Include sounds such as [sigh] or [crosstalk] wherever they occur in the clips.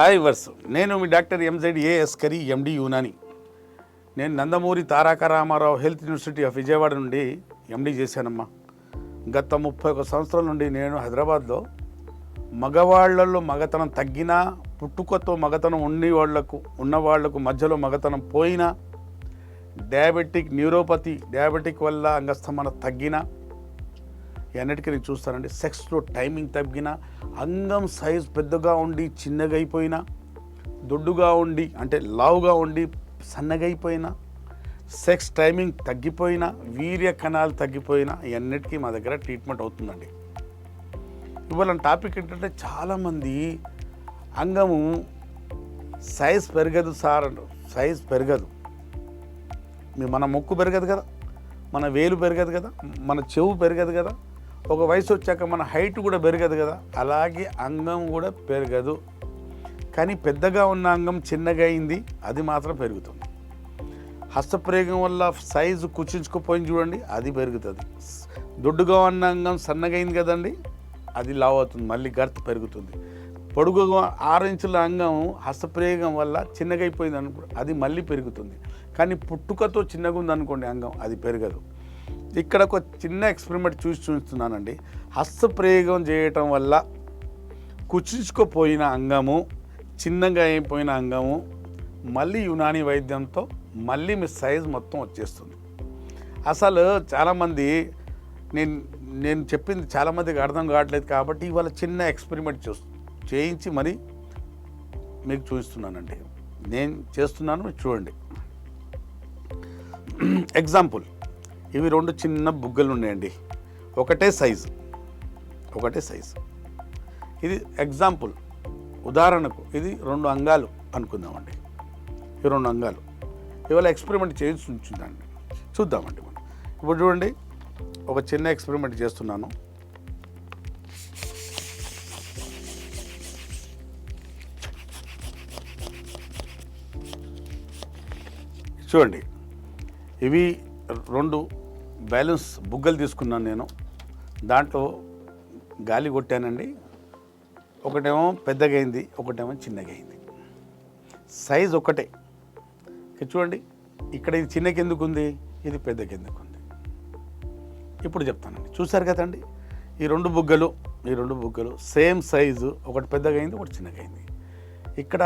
Hi వర్స్. నేను మీ doctor MZ AS Kari MD Unani. నేను Nandamuri Taraka Ramarao health university of Vijayawada నుండి MD చేశానమ్మా. గత ముప్పై ఒక సంవత్సరాల నుండి నేను హైదరాబాద్లో మగవాళ్ళలో మగతనం తగ్గినా పుట్టుకతో మగతనం ఉండి వాళ్ళకు ఉన్న వాళ్ళకు మధ్యలో మగతనం పోయినా డయాబెటిక్ న్యూరోపతి డయాబెటిక్ వల్ల అంగస్తమన తగ్గినా ఎన్నటికీ నేను చూస్తానండి. సెక్స్లో టైమింగ్ తగ్గినా అంగం సైజ్ పెద్దగా ఉండి చిన్నగా అయిపోయినా దొడ్డుగా ఉండి అంటే లావుగా ఉండి సన్నగా సెక్స్ టైమింగ్ తగ్గిపోయినా వీర్య కణాలు తగ్గిపోయినా ఇవన్నిటికీ మా దగ్గర ట్రీట్మెంట్ అవుతుందండి. ఇవాళ టాపిక్ ఏంటంటే చాలామంది అంగము సైజ్ పెరగదు సార్ అంటారు. సైజ్ పెరగదు. మీ మన ముక్కు పెరగదు కదా? మన వేలు పెరగదు కదా? మన చెవు పెరగదు కదా? ఒక వయసు వచ్చాక మన హైట్ కూడా పెరగదు కదా. అలాగే అంగం కూడా పెరగదు. కానీ పెద్దగా ఉన్న అంగం చిన్నగా అయింది అది మాత్రం పెరుగుతుంది. హస్తప్రయోగం వల్ల సైజు కుచించుకుపోయింది చూడండి అది పెరుగుతుంది. దొడ్డుగా ఉన్న అంగం సన్నగైంది కదండి అది లావ్ అవుతుంది మళ్ళీ గర్త్ పెరుగుతుంది. పొడుగుగా ఆరు ఇంచుల అంగం హస్తప్రయోగం వల్ల చిన్నగా అయిపోయింది అనుకో అది మళ్ళీ పెరుగుతుంది. కానీ పుట్టుకతో చిన్నగా ఉంది అనుకోండి అంగం అది పెరగదు. ఇక్కడ ఒక చిన్న ఎక్స్పెరిమెంట్ చూసి చూస్తున్నానండి. హస్తప్రయోగం చేయటం వల్ల కుచించుకుపోయిన అంగము చిన్నగా అయిపోయిన అంగము మళ్ళీ యునాని వైద్యంతో మళ్ళీ మీ సైజ్ మొత్తం వచ్చేస్తుంది. అసలు చాలామంది నేను నేను చెప్పింది చాలామందికి అర్థం కావట్లేదు కాబట్టి ఇవాళ చిన్న ఎక్స్పెరిమెంట్ చూ చేయించి మరి మీకు చూపిస్తున్నానండి. నేను చేస్తున్నాను మీరు చూడండి. [clears throat] ఎగ్జాంపుల్ ఇవి రెండు చిన్న బుగ్గలు ఉన్నాయండి. ఒకటే సైజు. ఒకటే సైజు. ఇది ఎగ్జాంపుల్. ఉదాహరణకు ఇది రెండు అంగాలు అనుకుందామండి. ఈ రెండు అంగాలు. ఇవాళ ఎక్స్పెరిమెంట్ చేసి ఉంచుందండి చూద్దామండి మనం. ఇప్పుడు చూడండి. ఒక చిన్న ఎక్స్పెరిమెంట్ చేస్తున్నాను. చూడండి. ఇవి రెండు బ్యాలెన్స్ బుగ్గలు తీసుకున్నాను నేను. దాంట్లో గాలి కొట్టానండి. ఒకటేమో పెద్దగా అయింది ఒకటేమో చిన్నగా అయింది సైజ్ ఒకటే. చూడండి ఇక్కడ ఇది చిన్నకి ఎందుకు ఉంది ఇది పెద్దకి ఎందుకు ఉంది ఇప్పుడు చెప్తానండి. చూసారు కదండి ఈ రెండు బుగ్గలు ఈ రెండు బుగ్గలు సేమ్ సైజు ఒకటి పెద్దగా అయింది ఒకటి చిన్నగా అయింది ఇక్కడ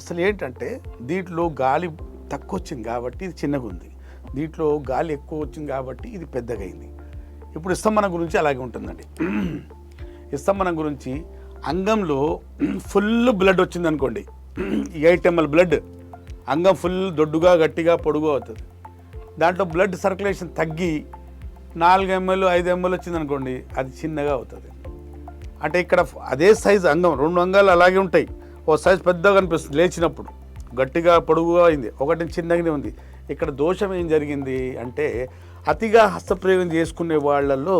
అసలు ఏంటంటే దీంట్లో గాలి తక్కువ వచ్చింది కాబట్టి ఇది చిన్నగా ఉంది దీంట్లో గాలి ఎక్కువ వచ్చింది కాబట్టి ఇది పెద్దగా అయింది ఇప్పుడు ఇస్తంభనం గురించి అలాగే ఉంటుందండి. ఇస్తంభనం గురించి అంగంలో ఫుల్ బ్లడ్ వచ్చింది అనుకోండి ఎయిట్ ఎంఎల్ బ్లడ్ అంగం ఫుల్ దొడ్డుగా గట్టిగా పొడుగు అవుతుంది. దాంట్లో బ్లడ్ సర్క్యులేషన్ తగ్గి నాలుగు ఎంఎల్ ఐదు ఎంఎల్ వచ్చింది అనుకోండి అది చిన్నగా అవుతుంది. అంటే ఇక్కడ అదే సైజు అంగం రెండు అంగాలు అలాగే ఉంటాయి. ఓ సైజు పెద్దగా కనిపిస్తుంది లేచినప్పుడు. గట్టిగా పొడుగుగా అయింది. ఒకటి చిన్నగానే ఉంది. ఇక్కడ దోషం ఏం జరిగింది అంటే అతిగా హస్తప్రయోగం చేసుకునే వాళ్ళల్లో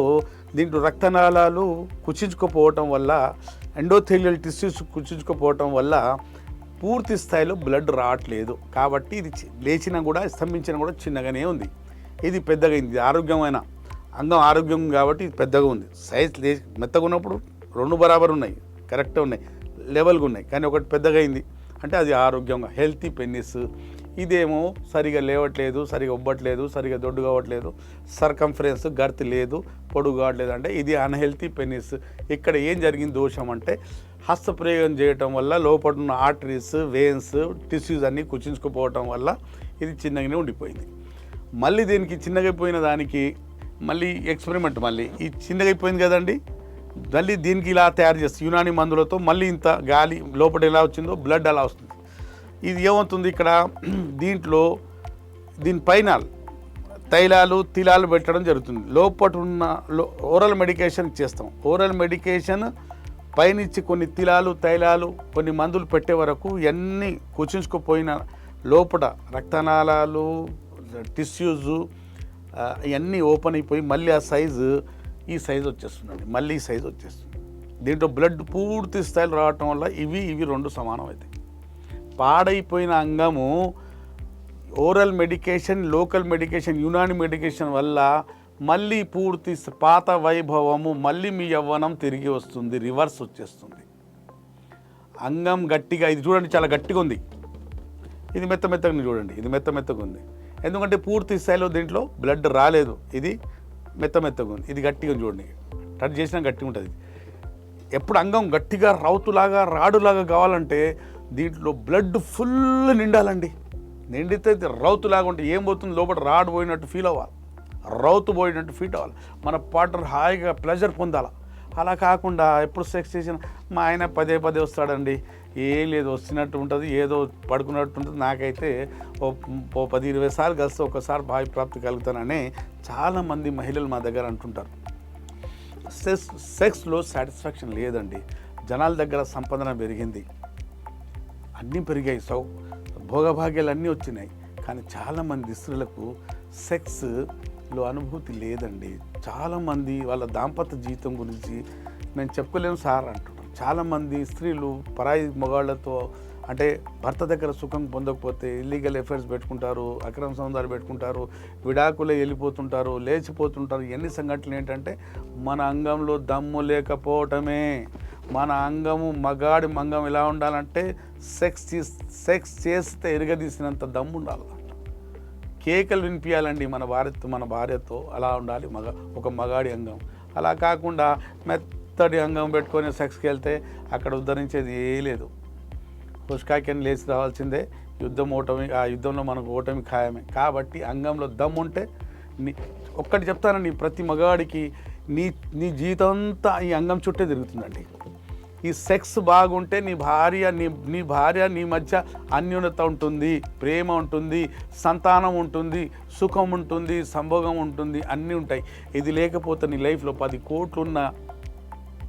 దీంట్లో రక్తనాళాలు కుచించుకోపోవటం వల్ల ఎండోథెలియల్ టిష్యూస్ కుచించుకోపోవటం వల్ల పూర్తి స్థాయిలో బ్లడ్ రావట్లేదు. కాబట్టి ఇది లేచినా కూడా స్తంభించినా కూడా చిన్నగానే ఉంది. ఇది పెద్దగా అయింది. ఇది ఆరోగ్యమైన అందం ఆరోగ్యం కాబట్టి ఇది పెద్దగా ఉంది. సైజ్ లే మెత్తగా ఉన్నప్పుడు రెండు బరాబర్ ఉన్నాయి. కరెక్ట్గా ఉన్నాయి. లెవెల్గా ఉన్నాయి. కానీ ఒకటి పెద్దగా అయింది. అంటే అది ఆరోగ్యంగా హెల్తీ పెన్నిస్ ఇదేమో సరిగా లేవట్లేదు సరిగా ఉబ్బట్లేదు సరిగా దొడ్డు కావట్లేదు సర్కంఫరెన్స్ గర్త్ లేదు పొడుగు కావట్లేదు అంటే ఇది అన్హెల్తీ పెనిస్ ఇక్కడ ఏం జరిగింది దోషం అంటే హస్తప్రయోగం చేయటం వల్ల లోపల ఉన్న ఆర్టరీస్ వెయిన్స్ టిష్యూస్ అన్నీ కుచించుకుపోవటం వల్ల ఇది చిన్నగానే ఉండిపోయింది. మళ్ళీ దీనికి చిన్నగైపోయిన దానికి మళ్ళీ ఎక్స్పెరిమెంట్ మళ్ళీ. ఈ చిన్నగైపోయింది కదండి? మళ్ళీ దీనికి ఇలా తయారు చేస్తుంది యునాని మందులతో మళ్ళీ ఇంత గాలి లోపల ఎలా వచ్చిందో బ్లడ్ అలా వస్తుంది. ఇది ఏమవుతుంది ఇక్కడ? దీంట్లో దీనిపైన తైలాలు తిలాలు పెట్టడం జరుగుతుంది. లోపట ఉన్న ఓరల్ మెడికేషన్ చేస్తాం. ఓరల్ మెడికేషన్ పైనుంచి కొన్ని తిలాలు తైలాలు కొన్ని మందులు పెట్టే వరకు ఇవన్నీ కుచించుకుపోయిన లోపల రక్తనాళాలు టిష్యూస్ ఇవన్నీ ఓపెన్ అయిపోయి మళ్ళీ ఆ సైజు ఈ సైజు వచ్చేస్తుందండి. మళ్ళీ ఈ సైజు వచ్చేస్తుంది. దీంట్లో బ్లడ్ పూర్తి స్థాయిలో రావటం వల్ల ఇవి ఇవి రెండు సమానం అవుతాయి పాడైపోయిన అంగము oral medication local medication Unani medication వల్ల మళ్ళీ పూర్తి పాత వైభవము మళ్ళీ మీ యవ్వనం తిరిగి వస్తుంది రివర్స్ వచ్చేస్తుంది. అంగం గట్టిగా ఇది చూడండి చాలా గట్టిగా ఉంది. ఇది మెత్త మెత్తగా చూడండి ఇది మెత్త మెత్తగా ఉంది. ఎందుకంటే పూర్తి స్థాయిలో దీంట్లో బ్లడ్ రాలేదు ఇది మెత్త మెత్తగా ఉంది. ఇది గట్టిగా చూడండి టచ్ చేసినా గట్టిగా ఉంటుంది. ఎప్పుడు అంగం గట్టిగా రౌతులాగా రాడులాగా కావాలంటే దీంట్లో బ్లడ్ ఫుల్ నిండాలండి. నిండితే ఇది రౌతులాగా ఉంటే ఏం పోతుంది? లోపల రాడ్ పోయినట్టు ఫీల్ అవ్వాలి. రౌతు పోయినట్టు ఫీల్ అవ్వాలి. మన పార్ట్నర్ హాయిగా ప్లెజర్ పొందాలి. అలా కాకుండా ఎప్పుడు సెక్స్ చేసిన మా ఆయన పదే పదే వస్తాడండి. ఏం లేదు వస్తున్నట్టు ఉంటుంది ఏదో పడుకున్నట్టు ఉంటుంది. నాకైతే ఓ ఓ పది ఇరవై సార్లు కలిస్తే ఒకసారి భావి ప్రాప్తి కలుగుతానని చాలామంది మహిళలు మా దగ్గర అంటుంటారు. సెక్స్ సెక్స్లో సాటిస్ఫాక్షన్ లేదండి. జనాల దగ్గర సంపాదన పెరిగింది. అన్నీ పెరిగాయి. సౌ భోగభాగ్యాలు అన్నీ వచ్చినాయి. కానీ చాలామంది స్త్రీలకు సెక్స్లో అనుభూతి లేదండి. చాలామంది వాళ్ళ దాంపత్య జీవితం గురించి నేను చెప్పుకోలేను సార్ అంటున్నారు చాలామంది స్త్రీలు పరాయి మగాళ్ళతో అంటే భర్త దగ్గర సుఖం పొందకపోతే ఇల్లీగల్ ఎఫైర్స్ పెట్టుకుంటారు అక్రమ సంబంధాలు పెట్టుకుంటారు విడాకులే వెళ్ళిపోతుంటారు లేచిపోతుంటారు. ఎన్ని సంఘటనలు ఏంటంటే మన అంగంలో దమ్ము లేకపోవటమే. మన అంగము మగాడి మంగం ఎలా ఉండాలంటే సెక్స్ సెక్స్ చేస్తే ఎరగదీసినంత దమ్ము ఉండాలి. కేకలు వినిపించాలండి మన భార్యతో మన భార్యతో అలా ఉండాలి మగ ఒక మగాడి అంగం. అలా కాకుండా మెత్తడి అంగం పెట్టుకొని సెక్స్కి వెళ్తే అక్కడ ఉద్ధరించేది ఏ లేదు. పుష్కాకిని లేచి రావాల్సిందే యుద్ధం ఓటమి ఆ యుద్ధంలో మనకు ఓటమి ఖాయమే. కాబట్టి అంగంలో దమ్ ఉంటే నీ ఒక్కటి చెప్తానండి ప్రతి మగాడికి నీ నీ జీవితం అంతా ఈ అంగం చుట్టే తిరుగుతుందండి. ఈ సెక్స్ బాగుంటే నీ భార్య నీ నీ భార్య నీ మధ్య అన్యూనత ఉంటుంది ప్రేమ ఉంటుంది సంతానం ఉంటుంది సుఖం ఉంటుంది సంభోగం ఉంటుంది అన్నీ ఉంటాయి. ఇది లేకపోతే నీ లైఫ్లో పది కోట్లున్న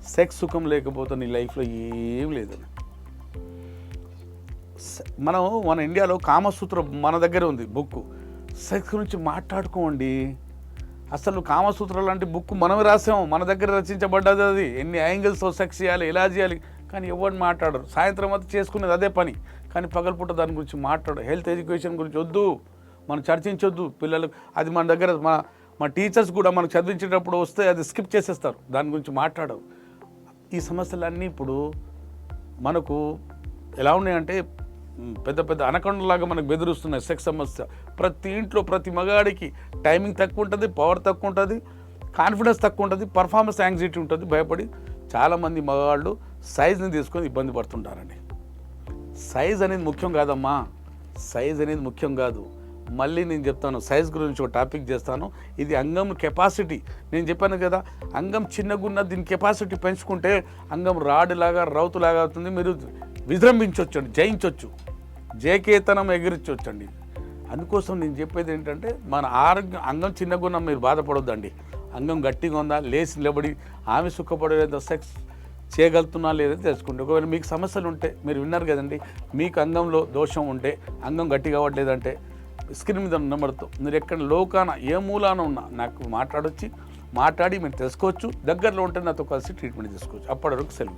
సెక్స్ సుఖం లేకపోతే నీ లైఫ్లో ఏం లేదు. మనం మన ఇండియాలో కామసూత్ర మన దగ్గర ఉంది బుక్ సెక్స్ గురించి మాట్లాడుకోండి అసలు కామసూత్ర లాంటి బుక్ మనం రాసాము. మన దగ్గర రచించబడ్డది అది. ఎన్ని యాంగిల్స్తో సెక్స్ చేయాలి ఎలా చేయాలి? కానీ ఎవరు మాట్లాడరు. సాయంత్రం అంతా చేసుకునేది అదే పని. కానీ పగలపూట దాని గురించి మాట్లాడు హెల్త్ ఎడ్యుకేషన్ గురించి వద్దు. మనం చర్చించొద్దు. పిల్లలకు అది మన దగ్గర మన మా టీచర్స్ కూడా మనకు చదివించేటప్పుడు వస్తే అది స్కిప్ చేసేస్తారు. దాని గురించి మాట్లాడరు. ఈ సమస్యలన్నీ ఇప్పుడు మనకు ఎలా ఉన్నాయంటే పెద్ద పెద్ద అనకొండలాగా మనకు బెదిరిస్తున్నాయి. సెక్స్ సమస్య. ప్రతి ఇంట్లో ప్రతి మగాడికి టైమింగ్ తక్కువ ఉంటుంది పవర్ తక్కువ ఉంటుంది కాన్ఫిడెన్స్ తక్కువ ఉంటుంది పర్ఫార్మెన్స్ యాంగ్జైటీ ఉంటుంది. భయపడి చాలామంది మగవాళ్ళు సైజ్ని తీసుకొని ఇబ్బంది పడుతుంటారండి. సైజ్ అనేది ముఖ్యం కాదమ్మా. సైజ్ అనేది ముఖ్యం కాదు. మళ్ళీ నేను చెప్తాను సైజ్ గురించి ఒక టాపిక్ చేస్తాను. ఇది అంగం కెపాసిటీ. నేను చెప్పాను కదా అంగం చిన్నగున్న దీని కెపాసిటీ పెంచుకుంటే అంగం రాడులాగా రౌతులాగా అవుతుంది. మీరు విజృంభించవచ్చు అండి జయించవచ్చు జయకేతనం ఎగిరించవచ్చండి అందుకోసం నేను చెప్పేది ఏంటంటే మన ఆరోగ్యం అంగం చిన్నగున్న మీరు బాధపడొద్దండి. అంగం గట్టిగా ఉందా లేచి నిలబడి ఆమె సుఖపడేదో సెక్స్ చేయగలుగుతున్నా లేదని తెలుసుకోండి ఒకవేళ మీకు సమస్యలు ఉంటే మీరు విన్నారు కదండి మీకు అంగంలో దోషం ఉంటే అంగం గట్టిగా అవ్వట్లేదంటే స్క్రీన్ మీద ఉన్న నెంబర్తో మీరు ఎక్కడ లోకాన ఏ మూలాన ఉన్నా నాకు మాట్లాడొచ్చి మాట్లాడి మీరు తెలుసుకోవచ్చు దగ్గరలో ఉంటే నాతో కలిసి ట్రీట్మెంట్ తీసుకోవచ్చు. అప్పటి వరకు సెలవు